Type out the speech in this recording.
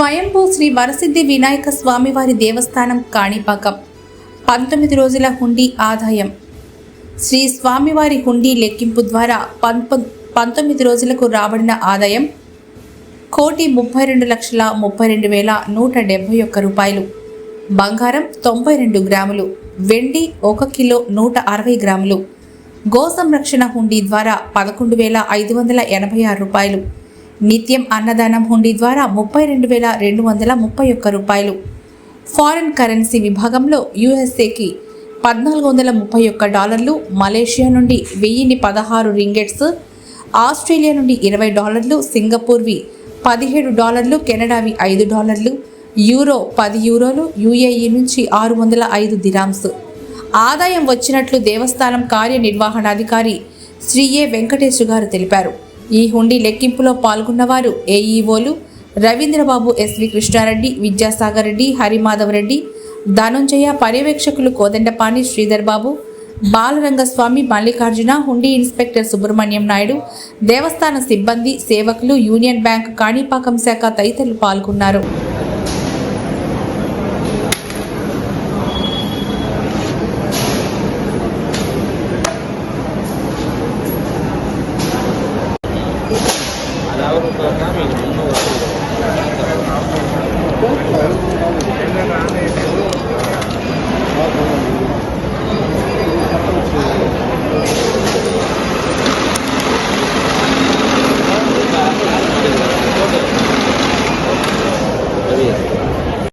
స్వయంభూ శ్రీ వరసిద్ధి వినాయక స్వామివారి దేవస్థానం కాణిపాకం. పంతొమ్మిది రోజుల హుండీ ఆదాయం. శ్రీ స్వామివారి హుండీ లెక్కింపు ద్వారా పంతొమ్మిది రోజులకు రాబడిన ఆదాయం కోటి ముప్పై రెండు లక్షల ముప్పై రెండు వేల నూట డెబ్బై ఒక్క రూపాయలు. బంగారం తొంభై రెండు గ్రాములు వెండి ఒక కిలో నూట అరవై గ్రాములు. గో సంరక్షణ హుండీ ద్వారా పదకొండు వేల ఐదు వందల ఎనభై ఆరు రూపాయలు. నిత్యం అన్నదానం హుండీ ద్వారా ముప్పై రెండు వేల రెండు వందల ముప్పై ఒక్క రూపాయలు. ఫారిన్ కరెన్సీ విభాగంలో యుఎస్ఏకి పద్నాలుగు వందల ముప్పై ఒక్క డాలర్లు మలేషియా నుండి వెయ్యిన్ని పదహారు రింగెట్స్ ఆస్ట్రేలియా నుండి ఇరవై డాలర్లు సింగపూర్వి పదిహేడు డాలర్లు కెనడావి ఐదు డాలర్లు యూరో పది యూరోలు యుఏఈ నుంచి ఆరు వందల ఐదు దిరామ్స్. ఆదాయం వచ్చినట్లు దేవస్థానం కార్యనిర్వహణాధికారి శ్రీ ఏ వెంకటేశు గారు తెలిపారు. ఈ హుండీ లెక్కింపులో పాల్గొన్నవారు ఏఈఓలు రవీంద్రబాబు ఎస్వి కృష్ణారెడ్డి విద్యాసాగర్ రెడ్డి హరిమాధవ్ రెడ్డి ధనుంజయ పర్యవేక్షకులు కోదండపాణి శ్రీధర్ బాబు బాలరంగస్వామి మల్లికార్జున హుండీ ఇన్స్పెక్టర్ సుబ్రహ్మణ్యం నాయుడు దేవస్థాన సిబ్బంది సేవకులు యూనియన్ బ్యాంక్ కాణిపాకం శాఖ తదితరులు పాల్గొన్నారు. Exatamente.